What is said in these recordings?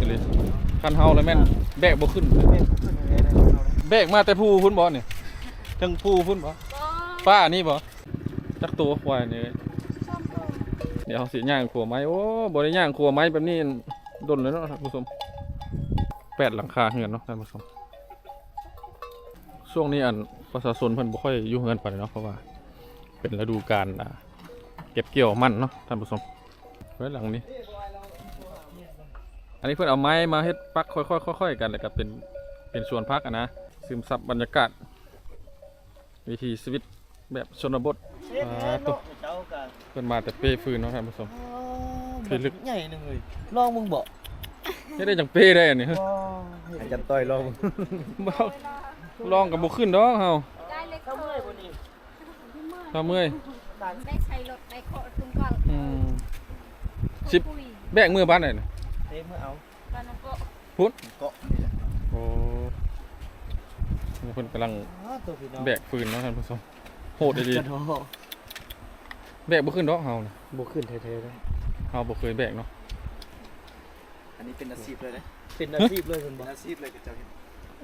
ลิกเลยคันเฮาแล้วแม่นแบกบ่ขึ้น แบกมาแต่ผู้พุ่นบ่เนี่ยทั้งผู้พุ่นบ่ป้านี่บ่จักตัวควายนี่เดี๋ยวสิย่างขัวไม้โอ้บ่ได้ย่างขัวไม้แบบนี้ดนเลยเนาะท่านผู้ชมแปดหลังคาเฮือนเนาะท่านผู้ชมช่วงนี้อันประชาชนเพิ่นบ่ค่อยอยู่เฮือนปานใดเนาะเพราะว่า เป็นฤดูกาลอ่าเก็บเกี่ยวมันเนาะท่านผู้ชมไว้หลังนี้ อันนี้เพิ่นเอาไม้มาเฮ็ดปักค่อยๆค่อยๆกันแล้วก็เป็นเป็นสวนพักอะนะซึมซับบรรยากาศ วิถีชีวิตแบบชนบทอ่าตัวเพิ่นมาแต่เป้ฟืนเนาะท่านผู้ชมพี่ลึกใหญ่หนึ่งเลยลองมึงบอกเฮ็ดได้จังเป้ได้อันนี้อาจารย์ต้อยลองมึงบ่ลองกับบ่ขึ้นดอกเฮาได้เล็กเขาเมื่อยบ่นี่ถ้าเมื่อยได้ใช้รถได้เคาะตุ้งก่อนอืมสิบแบกมือบ้านไหนน่ะ เต้เมื่อเอาบ้านน้องโกะพุทธเกาะนี่แหละโอ้เพิ่นกำลังอ้าวตัวพี่น้องแบกฟืนเนาะท่านผู้ชมโหดดีกระโดดๆแบกบ่ขึ้นดอกเฮาน่ะบวขึ้นเท่ๆเลยเฮาบ่เคยแบกเนาะอันนี้เป็นอาชีพเลยนะเป็นอาชีพเลยคุณบเป็อกนอาชีพเลยกับเจ้าเห็น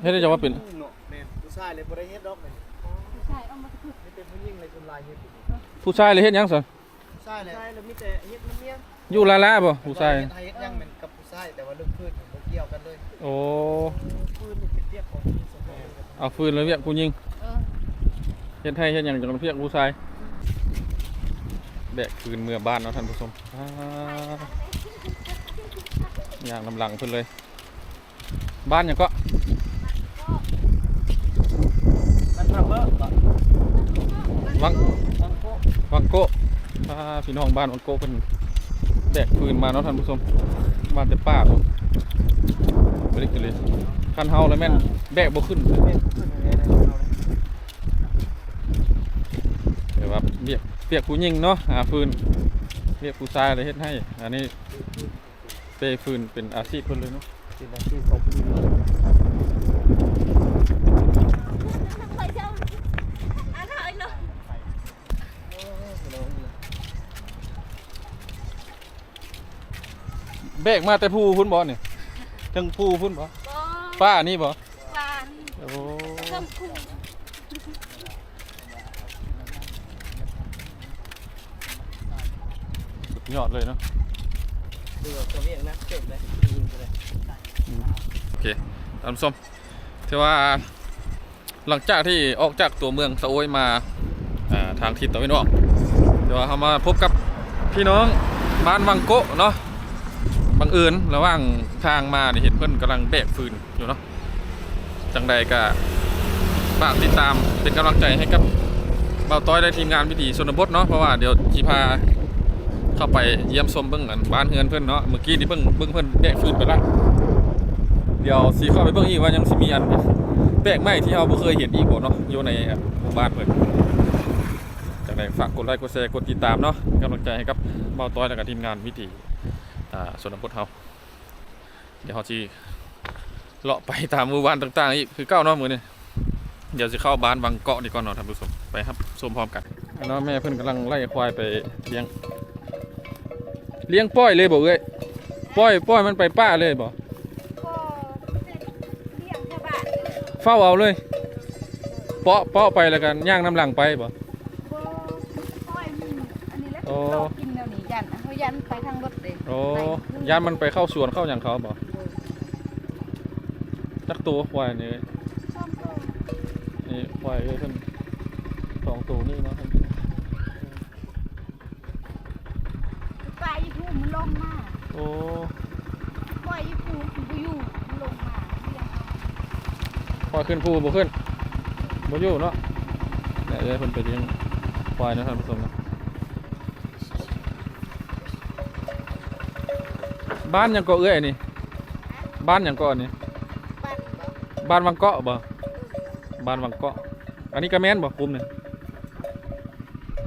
เฮ็ดได้จังว่าเป็นเนาะแม่นผู้ชายเลยบ่ได้เฮ็ดดอกเลยใช่เอามาทุกนี่เป็นผู้หญิงเลยคนลายเฮ็ดผู้ชายเลยเฮ็ดหยังซั่นผู้ชายเลยใช่แล้วมีแต่เฮ็ดน้ำเมียอยู่ลาลาบ่ผู้ชายเฮ็ดให้เฮ็ดหยังแม่นกับ ผู้ชายแต่ว่าเรื่องพืชบ่เกี่ยวกันเลยโอ้ปืนนี่เป็นเรียกของที่สมองเอาฟืนแล้วเรียกผู้หญิงเออเฮ็ดให้เฮ็ดหยังจังเรียกผู้ชายแบกฟืนเมื่อบ้านเนาะท่านผู้ชมอ่าอย่างลำหลังเพิ่นเลย บ้านหยังก็มันทำเบอร์วังมันโควังโกะอ่าพี่น้องบ้านวังโกะเพิ่น แบกฟืนมาเนาะท่านผู้ชมมาแต่ป่าบ่บ่ได้กินเลยคันเฮาแล้วแม่นแบกบ่ขึ้นเดี๋ยวว่าเรียกเรียกผู้หญิงเนาะหาฟืนเรียกผู้ชายอะไรเฮ็ดให้ อันนี้เปย์ฟืนเป็นอาชีพเพิ่นเลยเนาะเป็นอาชีพของผู้หญิง เคยเจ้าอันไหนเนาะ แบกมาแต่ผู้พุ่นบ่เนี่ยทั้งผู้พุ่นบ่บ่ป้านี่บ่บ้านโอ้เครื่องคู่สุดยอดเลยเนาะดูแบบตัวเองนะเก่งเลยยิงไปเลยโอเคท่านผู้ชมถือว่าหลังจากที่ออกจากตัวเมืองสะโอยมาอ่าทางทิศตะวันออกเดี๋ยวเรามาพบกับพี่น้องบ้านวังโกะเนาะ บังเอิญระหว่างทางมานี่เห็นเพื่อนกำลังแบกฟืนอยู่เนาะจังใดก็ฝากติดตามเป็นกำลังใจให้กับเบาต้อยและทีมงานวิถีชนบทเนาะเพราะว่าเดี๋ยวจีพาเข้าไปเยี่ยมชมเบื้องอันบ้านเฮือนเพื่อนเนาะเมื่อกี้นี่เบื้องเบื้องเพื่อนแบกฟืนไปละเดี๋ยวสีเข้าไปเบิ่งอีกว่ายังสิมีอันแปลกใหม่ที่เราบ่เคยเห็นอีกบ่เนาะอยู่ในหมู่บ้านเพิ่นจากนั้นฝากกดไลค์กดแชร์กดติดตามเนาะกำลังใจให้กับเบาต้อยและก็ทีมงานวิถี อ่าสนบทเฮาเดี๋ยวเฮาสิเลาะไปตามหมู่บ้านต่างๆอีกคือเก้าเนาะมื้อนี้เดี๋ยวสิเข้าบ้านบางเกาะดีก่อนเนาะท่านผู้ชมไปครับชมพร้อมกันเนาะแม่เพิ่นกำลังไล่ควายไปเลี้ยง เลี้ยงป้อยเลยบ่เอ้ยป้อยป้อยมันไปป้าเลยบ่ก็เลี้ยงชาวบ้านเฝ้าเอาเลย เปาะเปาะไปแล้วกันย่างน้ำหลังไปบ่บ่ค่อยมีอันนี้แล้ว โอ้ โตกินแล้วนี่ยันเขายันไปทางรถเลย โอ้ย่านมันไปเข้าสวนเข้าอย่างเขาบ่จักตัวควายนี่ซ่อมโตนี่ควายเอ้ยเพิ่นสองตัวนี่เนาะเพิ่นปลาอีผู้มันลงมาโอ้ปล่อยอีผู้มันบ่อยู่มันลงมาเลี้ยงเอาควายขึ้นภูบ่ขึ้นบ่อยู่เนาะเนี่ยเอ้ยเพิ่นไปเลี้ยงควายเนาะท่านผู้ชมเนาะ บ้านหยังก็เอ้ยนี่ บ้านหยังก็นี่ บ้านบ่บ้านวังเกาะบ่ บ้านวังเกาะ อันนี้ก็แม่นบ่กลุ่มนี่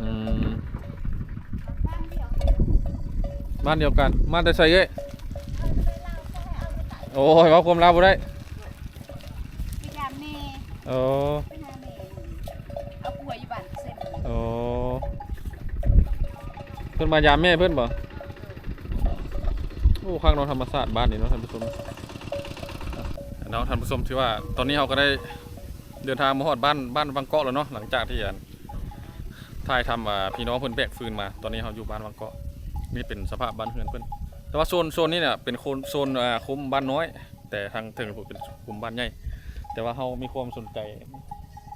อืมบ้านเดียวบ้านเดียวกัน มาแต่ใส่เอ้ยโอ้ยเว่าความลาวบ่ได้ไปยามแม่โอ้ไปหาแม่เอาป่วยอยู่บ้านเสร็จโอ้เพิ่นมายามแม่เพิ่นบ่โอ้ข้างนอกธรรมศาสตร์บ้านนี้เนาะท่านผู้ชมเนาะท่านผู้ชมถือว่าตอนนี้เราก็ได้เดินทางมาฮอดบ้านบ้านบางเกาะแล้วเนาะหลังจากที่อันถ่ายทำว่าพี่น้องเพิ่อนแบกฟืนมา ตอนนี้เราอยู่บ้านบางเกาะนี่เป็นสภาพบ้านเฮือนเพิ่อนแต่ว่าโซนโซนนี้เนี่ยเป็นโซนโซนคุ้มบ้านน้อย แต่ทางถึงเป็นคุ้มบ้านใหญ่แต่ว่าเรามีความสนใจ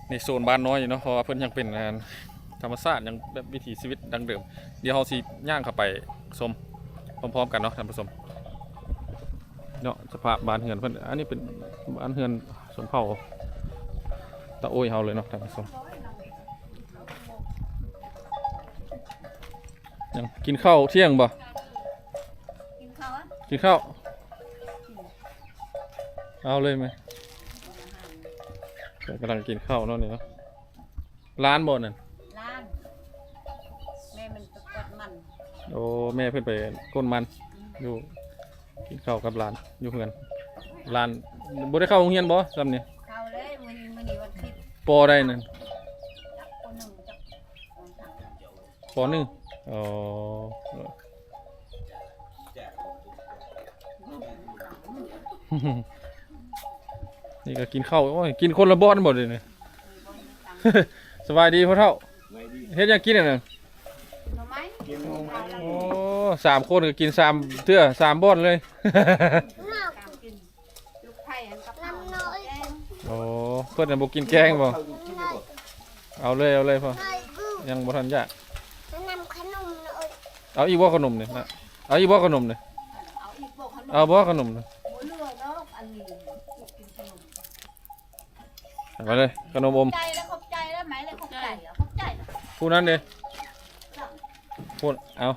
ในโซนบ้านน้อยอยู่เนาะเพราะว่าเพิ่อนยังเป็นธรรมชาติยังแบบวิถีชีวิตดังเดิม เดี๋ยวเราสิย่างเข้าไปชมพร้อมๆกันเนาะท่านผู้ชม เนาะสภาพบ้านเฮือนเพิ่นอันนี้เป็นบ้านเฮือนสมเผ่าตะโอยเฮาเลยเนาะท่านผู้ชมยังกินข้าวเที่ยงบ่กินข้าวอะกินข้าวเอาเลยไหมเดี๋ยวกำลังกินข้าวเนาะนี่เนาะร้านบ่นั่นล้านแม่มันตะกวดมันโอ้แม่เพิ่นไปก้นมันอยู่ กินข้าวกับร้านอยู่เพื่อนร้านบ่ได้เข้าโรงเรียนบ่ซ้ำนี่ข้าวเลยมื้อนี้มื้อนี้วันอาทิตย์ปอได้นั่นจักคนหนึ่งจักคนสามปอหนึ่งอ๋อนี่ก็กินข้าวโอ้ยกินคนละบ้อนหมดเลยเนี่ยสบายดีพ่อเท่าเฮ็ดหยังกินอะน่ะหน่อไม้กินงงโอ้ สามคนก็กินสามเทื่อสามบ้อนเลยตามกินลูกไผ่อันกับข้าวน้ำน้อยแกงโอ้เพิ่นน่ะบ่กินแกงบ่เอาเลยเอาเลยพ่อน้อยบูยังบ่ทันยากนำขนมหน่อยเอาอีกบ่ขนมเนี่ยนะเอาอีกบ่ขนมเนี่ยเอาอีกบอกขนมเอาบ่ขนมเนี่ยหมูเลือดอกอันนี้กินขนมเอาไปเลยขนมอมใจแล้วขอบใจแล้วไหมเลยขอบใจอะขอบใจนะผู้นั้นเด้พูดเอา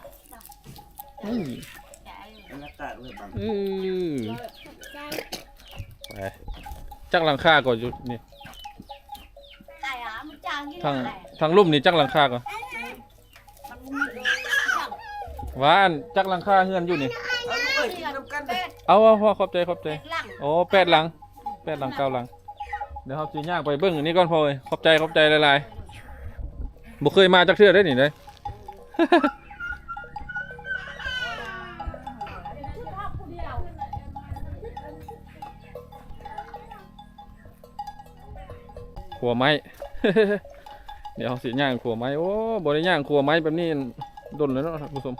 อุ้ยใจอากาศเลยบางอื้อใจไปจักหลังคาก่อนอยู่นี่ใจอะมันจางยิ่งทางอะไรทางลุ่มนี่จักหลังคาก่อนมันมีจังว่านจักหลังคาเฮือนอยู่นี่ เอาลูกเอ้ยกินน้ำกันเป็ดเอาเอาพอขอบใจขอบใจเป็ดหลังโอ้แปดหลังแปดหลังเก้าหลัง เดี๋ยวเขาจีย่างไปเบิ้งอันนี้ก่อนพอเลยขอบใจขอบใจหลายๆบ่เคยมาจักเทื่อได้นี่เลย ขัวไม้ เดี๋ยวเสิย่างขัวไม้โอ้บ่ได้ย่างขัวไม้แบบนี้ดนเลยเนาะท่านผู้ชม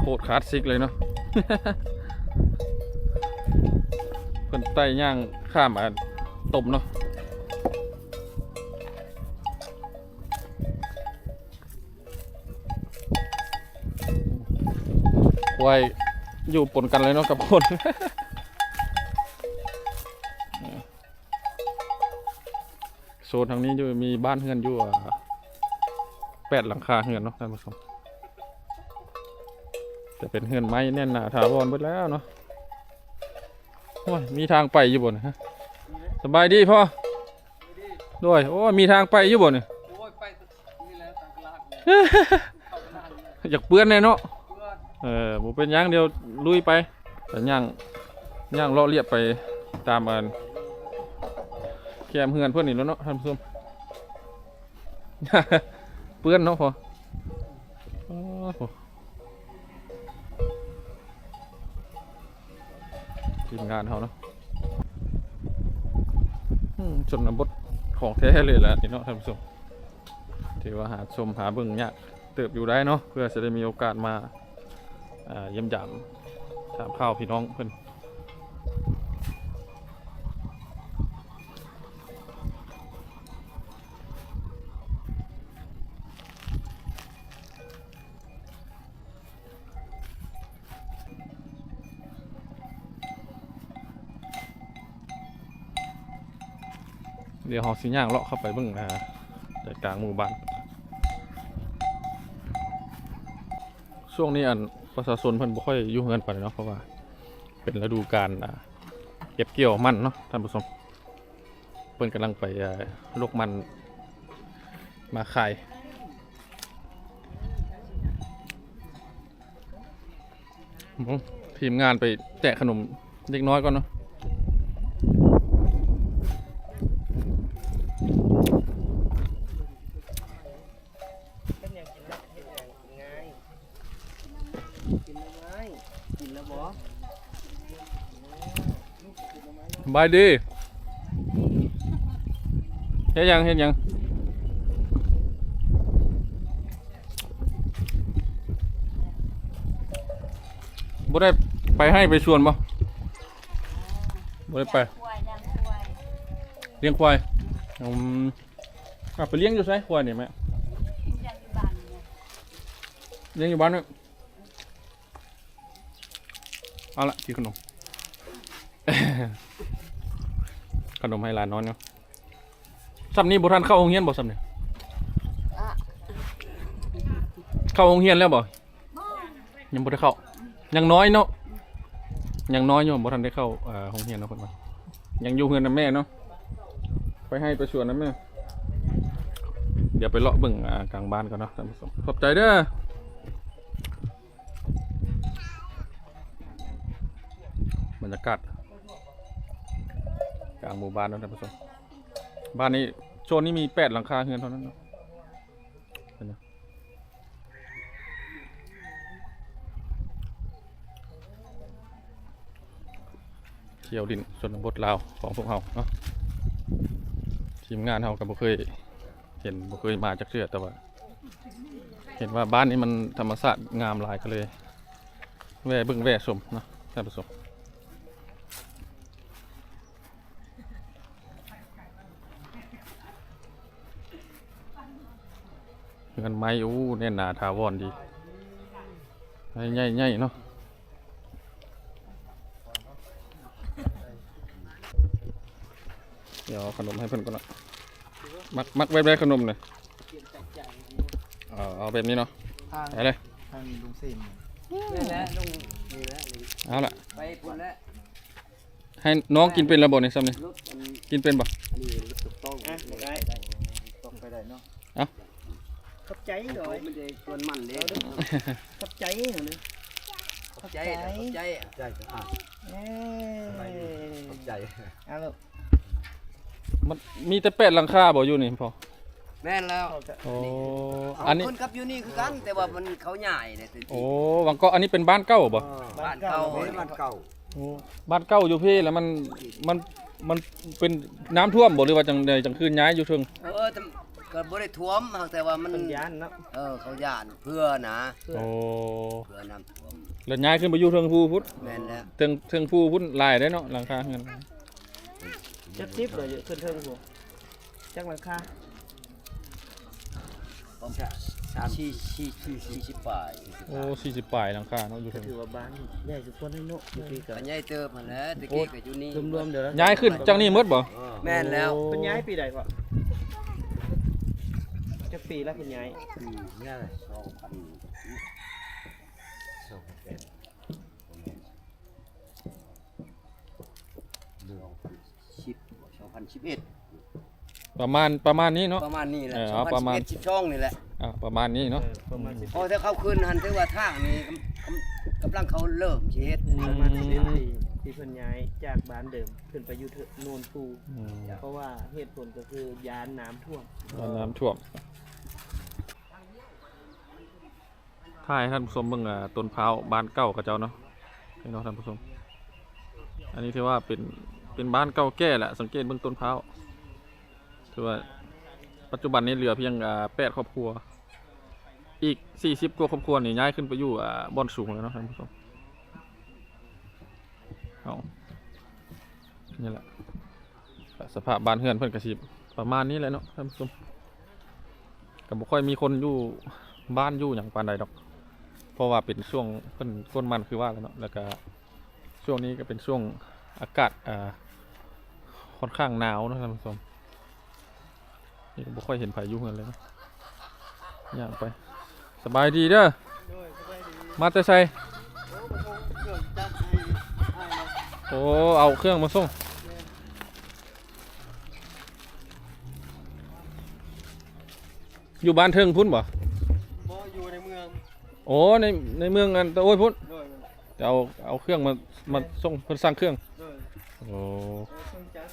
โคตรคลาสสิกเลยเนาะเพิ่นไต่ย่างข้ามมาต้มเนาะ ควายอยู่ปนกันเลยเนาะกับคนโซนทางนี้อยู่มีบ้านเฮือนอยู่อะแปดหลังคาเฮือนเนาะท่านผู้ชมจะเป็นเฮือนไม้แน่นหนาถาวรหมดแล้วเนาะโอ้ยมีทางไปอยู่บนฮะสบายดีพ่อด้วยโอ้มีทางไปอยู่บนเนี่ยโอ้ยไปนี่แหละตลาดอยากเปื้อนแน่เนาะ เออบ่เป็นหยังเดียวลุยไปแต่ย่างย่างเลาะเรียบไปตามอันแคมเฮือนเพื่อนนี่แล้วเนาะท่านผู้ชมเปื้อนเนาะพอทีมงานเขาเนาะอืมชนบทของแท้เลยแหละนี่เนาะท่านผู้ชมถือว่าหาชมหาเบิ่งยากเติบอยู่ได้เนาะเพื่อจะได้มีโอกาสมา เยี่ยมยามถามข้าวพี่น้องเพิ่อนเดี๋ยวเฮาสิย่างเลาะเข้าไปเบิ่งอ่าใจกลางหมู่บ้านช่วงนี้อัน ประชาชนเพิ่นบ่ค่อยอยู่เฮือนปานใดเนาะเพราะว่า เป็นฤดูกาลอ่าเก็บเกี่ยวมันเนาะท่านผู้ชมเพิ่นกำลังไปอ่าลกมันมาขายทีมงานไปแจกขนมเล็กน้อยก่อนเนาะ บายดีเฮ็ดหยังเฮ็ดหยังบ่ได้ไปให้ไปชวนบ่บ่ได้ไปเลี้ยงควายอืมอะไปเลี้ยงอยู่ไสควายนี่แม่เนี่ยเลี้ยงอยู่บ้านเนี่ยเอาละกินขนม ขนมให้หลานนอนเนาะซับนี้บุทันเข้าโรงเรียนบ่ซับเนี่ยเข้าโรงเรียนแล้วบ่ยังบ่ได้เข้ายังน้อยเนาะยังน้อยอยู่บ่ทันได้เข้าเอ่อโรงเรียนเนาะเพิ่นว่ายังอยู่เฮือนนำแม่เนาะไปให้ไปชวนนำแม่เดี๋ยวไปเลาะเบิ่งอ่ากลางบ้านก่อนเนาะท่านผู้ชมขอบใจเด้อบรรยากาศ กลางหมู่บ้านนะท่านผู้ชมบ้านนี้โซนนี้มีแปดหลังคาเฮือนเท่านั้นเนาะเที่ยวดินชนบทลาวของพวกเราเนาะทีมงานเราก็บ่เคยเห็นบ่เคยมาจากเทื่อแต่ว่า เห็นว่าบ้านนี้มันธรรมชาติงามหลายก็เลย แว่เบิ่งแว่ชมเนาะท่านผู้ชม เงินไม้อู้แน่นหนาถาวรดีใหญ่ใหญ่ๆเนาะเดี๋ยวเอาขนมให้เพิ่นก่อนละมักมักแบบได้ขนมเลยเอาเอาแบบนี้เนาะทางไปเลยทางลุงสินนี่แหละลุงนี่แหละนี่เอาละไปปุ่นแล้วให้น้องกินเป็นระบบนี่ซ้ำนี่รถอันนี้กินเป็นบ่อันนี้รถถูกต้องอะบ่ได้ต้องไปได้เนาะ ขอบใจหน่อยมันจะชวนมันเด้ขอบใจเหรอเนี่ยขอบใจขอบใจใจจะอะเอ้ยขอบใจเอาลูกมันมีแต่แปดหลังคาบ่อยู่นี่พอแม่นแล้วโอ้อัอันนนี้นี้คนกับอยู่นี่คือกันแต่ว่ามันเขาใหญ่เลยสิโอ้วังก็อันนี้เป็นบ้านเก่าบ่บ้านเก่าบ้านเก่าโอ้บ้านเก่าอยู่พี่แล้วมันมันมันเป็นน้ำท่วมบ่หรือว่าจังใดจังคืนย้ายอยู่เทิงเออแต่ ก็บ่ได้ท่วมแต่ว่ามันเป็นยานเนาะเออเขาย่านเพื่อนะโอ้เพื่อน้ำท่วมแล้วย้ายขึ้นไปอยู่เทิงภูพุทธแม่นแล้วเทิงเทิงภูพุทธหลายได้เนาะหลังคาเงินจักทิปเลยขึ้นเทิงหัวจักหลังคาผมชี้ชี้ชี้ชี้สิบปลายโอ้40ปลายหลังคาเนาะอยู่เทิงถือว่าบ้านใหญ่สุดคนให้นกอยู่ที่กันใหญ่เติบมาแล้วตะกี้ก็อยู่นี่รวมๆเดี๋ยวย้ายขึ้นจังนี้หมดบ่แม่นแล้วโอ้เป็นย้ายปีใดพ่อ จักปีแล้วเป็นย้ายเนี่ยสองพันสองเป็นสิบสองพันสิบเอ็ดประมาณประมาณนี้เนาะ ประมาณนี้แหละเออสอเอางพันประสิบมาณเอ็ดสิบช่องนี่แหละอ่าประมาณนี้เนาะประมาณสิบโอ้ถ้าเขาขึ้นหันถือว่าทางนี้กำกำลังเขาเริ่มสิเฮ็ดประมาณ11ปี ที่เพิ่นย้ายจากบ้านเดิมขึ้นไปอยู่เถอะโนนปูอืมเพราะว่าเหตุผลก็คือยานน้ำท่วมตอนน้ำท่วมถ่ายให้ท่านผู้ชมเบิ่งอ่าต้นพร้าวบ้านเก่ากับเจ้าเนาะนี่เนาะท่านผู้ชม อันนี้ถือว่าเป็นเป็นบ้านเก่าแก่แหละสังเกตเบื้องต้นพร้าวถือว่าปัจจุบันนี้เหลือเพียงอ่าแปดครอบครัว อีกสี่สิบกว่าครอบครัวนี่ย้ายขึ้นไปอยู่อ่าบอนสูงแล้วเนาะท่านผู้ชม เอานี่แหละ สภาพบ้านเฮือนเพิ่อนกระชิบประมาณนี้แหละเนาะท่านผู้ชมก็บ่ค่อยมีคนอยู่บ้านอยู่อย่างปานใดดอก เพราะว่าเป็นช่วงเพิ่นก้นมันคือว่าแล้วเนาะแล้วก็ช่วงนี้ก็เป็นช่วงอากาศอ่าค่อนข้างหนาวนะท่านผู้ชมนี่ก็บ่ค่อยเห็นไผอยู่เฮือนเลยเนาะย่างไป สบายดีเด้อมาแต่ไส โอ้ เอาเครื่องมาส่งอยู่บ้านเทิงพุ่นบ่บ่อยู่ในเมือง โอ้ในในเมืองอันตะโอ้ยพุ่นด้วยจะเอาเอาเครื่องมามาส่งเพิ่นสร้างเครื่องด้วยโอ้เครื่องจักร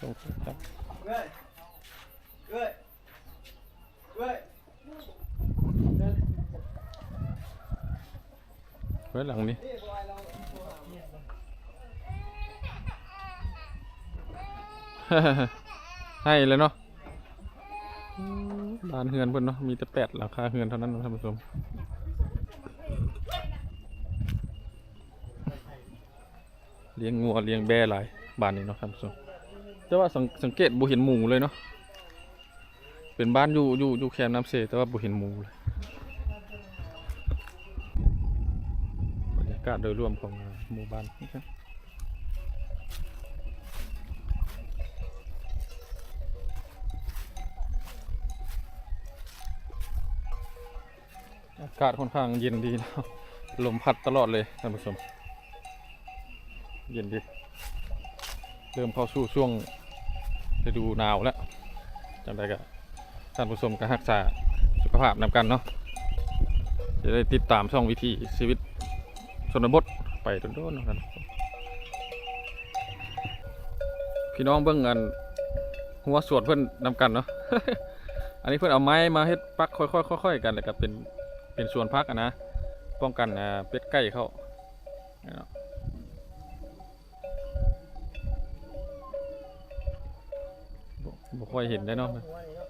ส่งครับเอ้ยเอ้ยเอ้ยไว้หลังนี้ นี่บอยเรา ให้เลยเนาะบ้านเฮือนเพิ่นเนาะมีแต่แปดหลังคาเฮือนเท่านั้นนะท่านผู้ชมเลี้ยงงัวเลี้ยงแบหลายบ้านนี้เนาะท่านผู้ชมแต่ว่าสังสงเกตบ่เห็นหมูเลยเนาะเป็นบ้านอยู่อยู่อยู่แคมน้ำเสแต่ว่าบ่เห็นหมูเลยบรรยากาศโดยรวมของหมู่บ้านนะครับากาศค่อนข้างเย็นดีนะลมพัดตลอดเลยท่านผู้ชม เย็นดี เริ่มเข้าสู่ช่วงฤดูหนาวแล้วจังไดก็ท่านผู้ชมก็รักษาสุขภาพนำกันเนาะจะได้ติดตามช่องวิถีชีวิตชนบทไปต้นๆเนะท่านพี่น้องเบิ่งกันหัวสวดเพื่อนนำกันเนาะอันนี้เพื่อนเอาไม้มาเฮ็ดปักค่อยๆค่อยๆกันแล้วก็เป็น เป็นส่วนพักอะนะ ป้องกันเป็ดไก่เข้าบ่ค่อยเห็นได้เนาะหัวนี่เน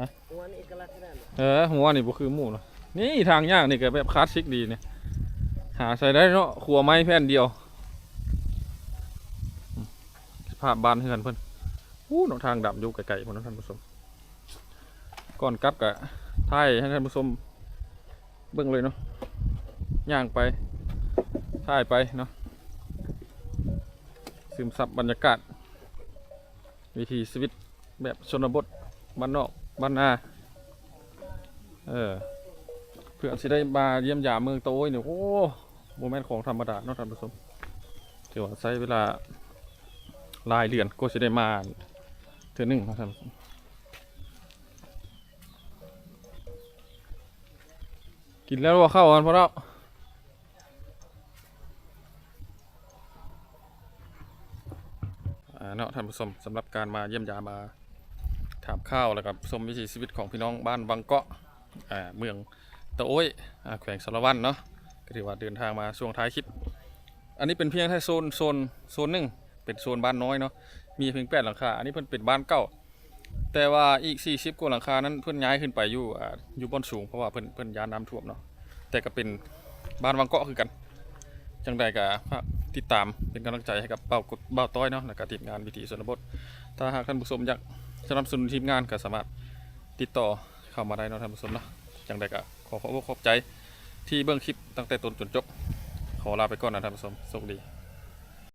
ฮะหัวนี่เอกลัดกันเออหัวนี่บ่คือหมูเนาะนี่ทางยางนี่ก็แบบคลาสสิกดีเนี่ยหาใส่ได้เนาะขัวไม้แผ่นเดียวสภาพบ้านเฮือนเพิ่นอู้เนทางดำอยู่ไกลๆพุ่นเนท่านผู้ชมก่อนกลับก็ ถ่ายให้ท่านผู้ชมเบิ่งเลยเนาะย่างไปถ่ายไปเนาะซึมซับบรรยากาศ วิถีชีวิตแบบชนบทบ้านนอกบ้านนาเออเพื่อสิได้มาเยี่ยมยามเมืองโตยเนี่ยโอ้โมเมนต์ของธรรมดาเนาะท่านผู้ชมถือว่าใช้เวลาลายเดือนก็สิได้มาเทื่อหนึ่งนะท่านผู้ชม กินแล้วว่าเข้ากันพอแล้วอ่าเนาะท่านผู้ชมสำหรับการมาเยี่ยมยามาถามข้าวแล้วก็ชมวิถีชีวิตของพี่น้องบ้านบางเกาะอ่าเมืองตะโอ้ยอแขวงสารวันเนาะก็ถือว่าเดินทางมาช่วงท้ายคลิป อันนี้เป็นเพียงแค่โซนโซนโซนหนึ่งเป็นโซนบ้านน้อยเนาะมีเพียงแปดหลังคาอันนี้เพิ่นเป็นบ้านเก่า แต่ว่าอีก 40กว่าหลังคานั้นเพิ่อนย้ายขึ้นไปอยู่อ่าอยู่บนสูงเพราะว่าเพิ่อนเพิ่อนยานน้ำท่วมเนาะแต่ก็เป็นบ้านวังเกาะคือกัน จังใดก็ฝากติดตามเป็นกำลังใจให้กับเบ้ากดเบ้าต้อยเนาะและก็ทีมงานวิถีชนบท ถ้าหากท่านผู้ชมอยากสนับสนุนทีมงานก็สามารถติดต่อเข้ามาได้เนาะท่านผู้ชมเนาะจังใดก็ขอขอบอกขอบใจที่เบื้องคลิปตั้งแต่ต้นจนจบ ขอลาไปก่อนนะท่านผู้ชมสวัสดี